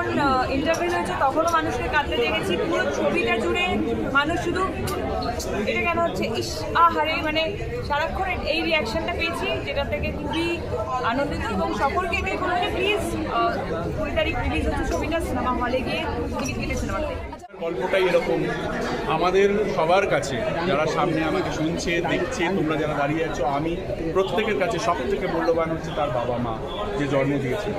যখন ইন্টারভিউ হয়েছে, তখনও মানুষকে কাঁদতে দেখেছি। পুরো ছবিটা জুড়ে মানুষ শুধু এটা কেন হচ্ছে, ইস আহারে মানে সারাক্ষণ এই রিয়াকশনটা পেয়েছি, যেটা থেকে খুবই আনন্দিত এবং সকলকে এটাই বলব যে প্লিজ কুড়ি তারিখ রিলিজ হচ্ছে ছবিটা সিনেমা হলে গিয়ে টিকিট কেটে সিনেমা গল্পটাই এরকম। আমাদের সবার কাছে, যারা সামনে আমাকে শুনছে, দেখছে, তোমরা যারা দাঁড়িয়ে আছো, আমি প্রত্যেকের কাছে সব থেকে মূল্যবান হচ্ছে তার বাবা মা যে জন্ম দিয়েছে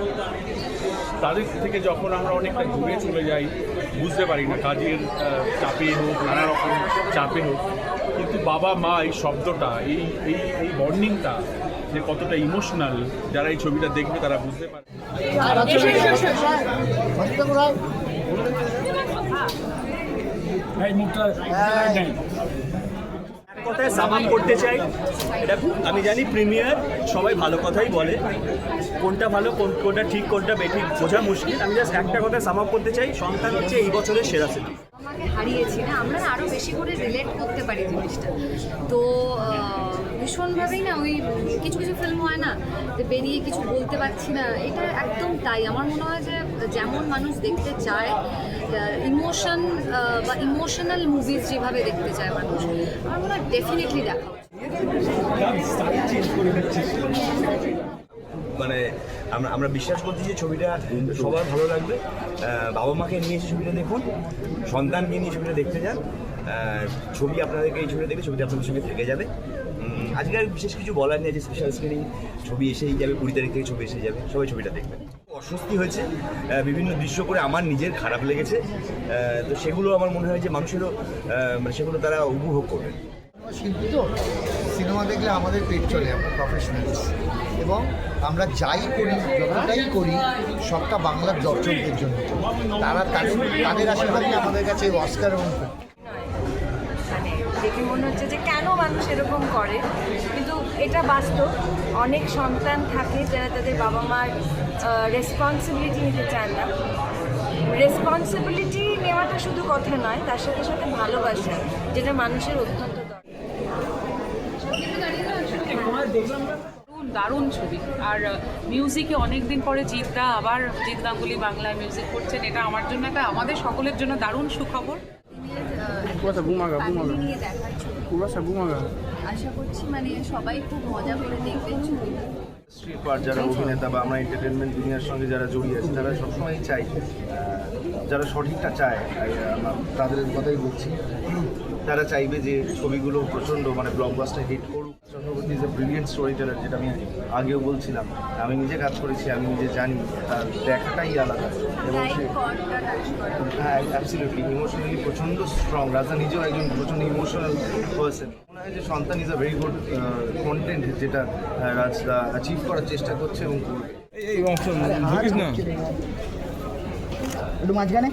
তাদের থেকে যখন আমরা অনেকটা দূরে চলে যাই। বুঝতে পারি না কাজের চাপে হোক নানা রকম চাপে হোক। কিন্তু বাবা মা এই শব্দটা এই এই এই বর্নিংটা যে কতটা ইমোশনাল যারা এই ছবিটা দেখবে তারা বুঝতে পারে কথায় সাম আপ করতে চাই। এটা আমি জানি প্রিমিয়ার, সবাই ভালো কথাই বলে। কোনটা ভালো, কোন, কোনটা ঠিক, কোনটা বেঠিক বোঝা মুশকিল। আমি জাস্ট একটা কথায় সাম আপ করতে চাই সন্তান হচ্ছে এই বছরের সেরা সিনেমা হারিয়েছি না, আমরা আরও বেশি করে রিলেট করতে পারি জিনিসটা। তো ভীষণভাবেই না ওই কিছু কিছু ফিল্ম হয় না যে বেরিয়ে কিছু বলতে পারছি না, এটা একদম তাই। আমার মনে হয় যে যেমন মানুষ দেখতে চায় ইমোশন বা ইমোশনাল মুভিজ যেভাবে দেখতে চায় মানুষ, আমার মনে হয় ডেফিনেটলি মানে আমরা আমরা বিশ্বাস করছি যে ছবিটা সবার ভালো লাগবে। বাবা মাকে নিয়ে এসে ছবিটা দেখুন, সন্তানকে নিয়ে ছবিটা দেখতে যান। ছবি আপনাদেরকে এই ছবিটা দেখে, ছবিটা আপনাদের সঙ্গে থেকে যাবে। আজকে আর বিশেষ কিছু বলার নেই, যে স্পেশাল স্ক্রিনিং ছবি এসেই যাবে, কুড়ি তারিখ থেকে ছবি এসে যাবে, সবাই ছবিটা দেখবেন অস্বস্তি হয়েছে বিভিন্ন দৃশ্য করে আমার নিজের খারাপ লেগেছে তো সেগুলো আমার মনে হয় যে মানুষেরও মানে সেগুলো তারা উপভোগ করবেন শিল্পী তো, সিনেমা দেখলে আমাদের পেট চলে, আমরা প্রফেশনালস এবং আমরা যাই করি, যতটাই করি, সবটা বাংলার দর্শকদের জন্য। তারা তাদের তাদের আমাদের কাছে অস্কার এবং দেখে মনে হচ্ছে যে কেন মানুষ এরকম করে? কিন্তু এটা বাস্তব। অনেক সন্তান থাকে যারা তাদের বাবা মার রেসপন্সিবিলিটি নিতে চান না। রেসপন্সিবিলিটি নেওয়াটা শুধু কথা নয় তার সাথে সাথে ভালোবাসা যেটা মানুষের অত্যন্ত দরকার। দারুণ দারুণ ছবি। আর মিউজিকে অনেক দিন পরে জিতদা আবার জিৎ গাঙ্গুলি বাংলায় মিউজিক করছেন। এটা আমার জন্য একটা আমাদের সকলের জন্য দারুণ সুখবর। Family নিয়ে দেখার ছবি আশা করছি মানে সবাই খুব মজা করে দেখবেন ছবিটা স্ট্রিট পার যারা অভিনেতা বা আমরা এন্টারটেনমেন্ট দুনিয়ার সঙ্গে যারা জড়িয়ে আছে তারা সবসময় চাই যারা সঠিকটা চায় তাদের কথাই বলছি। তারা চাইবে যে ছবিগুলো প্রচণ্ড মানে ব্লকবাস্টার হিট করুক। Chakraborty is a brilliant storyteller যেটা আমি আগেও বলছিলাম। আমি নিজে কাজ করেছি আমি নিজে জানি তার দেখাটাই আলাদা। এবং সে হ্যাঁ অ্যাবসলিউটলি ইমোশনালি প্রচণ্ড স্ট্রং রাজা নিজেও একজন প্রচণ্ড ইমোশনাল পার্সন মনে হয় যে সন্তান is a very good content যেটা রাজদা অ্যাচিভ করার চেষ্টা করছে এবং করবে। একটু মাঝখানে।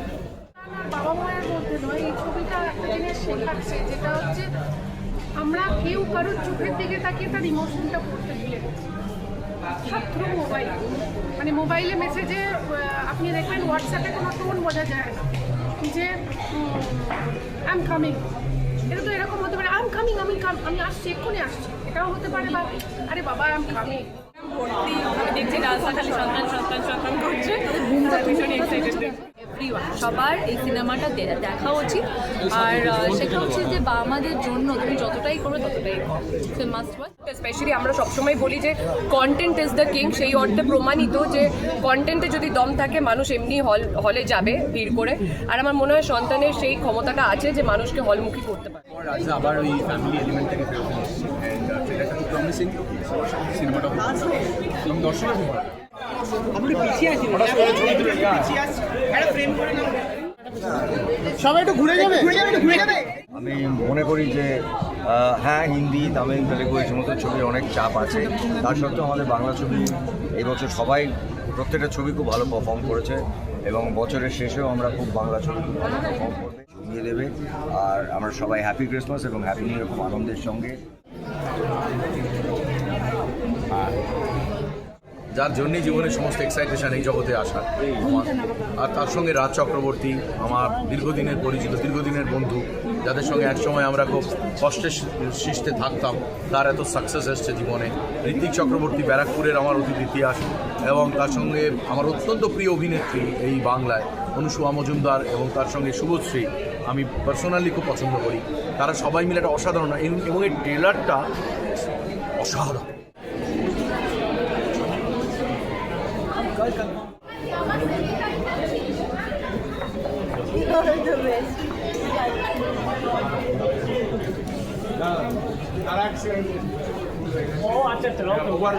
বাবা মায়ের মধ্যে নয় এই ছবিটা একটা জিনিস শেখাচ্ছে যেটা হচ্ছে আমরা কেউ কারোর চোখের দিকে তাকিয়ে তার ইমোশনটা পড়তে ভুলে গেছি। সব থ্রু মোবাইল মানে মোবাইলে মেসেজে আপনি দেখবেন হোয়াটসঅ্যাপে কোনো টোন বোঝা যায় না। যে আম কামিং এটা তো এরকম হতে পারে আই এম কামিং আমি আমি আসছি এক্ষুনি আসছি। এটাও হতে পারে বা আরে বাবা আই এম কামিং ভর্তি আমি দেখছি রাস্তা খালি সন্তান সন্তান সন্তান করছে। ভীষণ এক্সাইটেড এভরিওয়ান সবার এই সিনেমাটা দেখা উচিত। আর সেটা হচ্ছে যে বা আমাদের জন্য তুমি যতটাই করো ততটাই মাস্ট ওয়াচ স্পেশালি আমরা সবসময় বলি যে কন্টেন্ট ইজ দ্য কিং সেই অর্থে প্রমাণিত যে কন্টেন্টে যদি দম থাকে মানুষ এমনি হল হলে যাবে ভিড় করে। আর আমার মনে হয় সন্তানের সেই ক্ষমতাটা আছে যে মানুষকে হলমুখী করতে পারে। আবার ওই ফ্যামিলি এলিমেন্টটাকে প্রমিসিং সিনেমাটা খুব ভালো। সবাই একটু ঘুরে যাবে? ঘুরে যাবে ঘুরে যাবে। আমি মনে করি যে হ্যাঁ হিন্দি তামিল তেলেগু এই সমস্ত ছবির অনেক চাপ আছে। তার সত্ত্বেও আমাদের বাংলা ছবি এবছর সবাই প্রত্যেকটা ছবি খুব ভালো পারফর্ম করেছে এবং বছরের শেষেও আমরা খুব বাংলা ছবি খুব ভালো পারফর্ম করবে জমিয়ে দেবে। আর আমরা সবাই হ্যাপি ক্রিসমাস এবং হ্যাপি নিউ ইয়ার খুব আনন্দের সঙ্গে। যার জন্যই জীবনের সমস্ত এক্সাইটেশন এই জগতে আসা আর তার সঙ্গে রাজ চক্রবর্তী, আমার দীর্ঘদিনের পরিচিত, দীর্ঘদিনের বন্ধু, যাদের সঙ্গে একসময় আমরা খুব কষ্টের সৃষ্টে থাকতাম, তার এত সাকসেস এসছে জীবনে। ঋত্বিক চক্রবর্তী ব্যারাকপুরের আমার অতীত ইতিহাস এবং তার সঙ্গে আমার অত্যন্ত প্রিয় অভিনেত্রী এই বাংলায়, অনুসুয়া মজুমদার এবং তার সঙ্গে শুভশ্রী আমি পার্সোনালি খুব পছন্দ করি। তারা সবাই মিলে একটা অসাধারণ, এবং এই ট্রেলারটা অসাধারণ।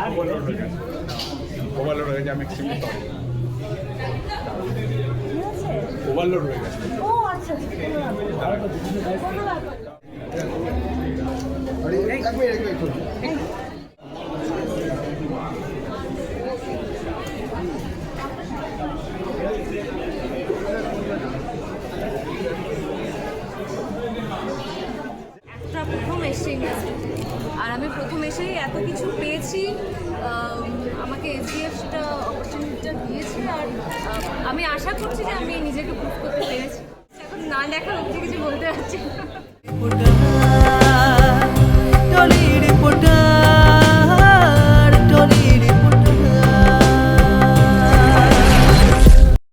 ওভারলোড হয়ে গেছে। ওভারলোড হয়ে গেছে আমি এক্সট্রিমলি সরি ওভারলোড হয়ে গেছে। আরে, এক মিনিট, এক মিনিট, একটু। একটা প্রথম এসছে আর আমি প্রথম এসেই এত কিছু পেয়েছি আমাকে এসডিএফ সেটা অপরচুনিটিটা দিয়েছে আর আমি আশা করছি যে আমি নিজেকে প্রুভ করতে পেরেছি। এখন না লেখার অবধি কিছু বলতে পারছি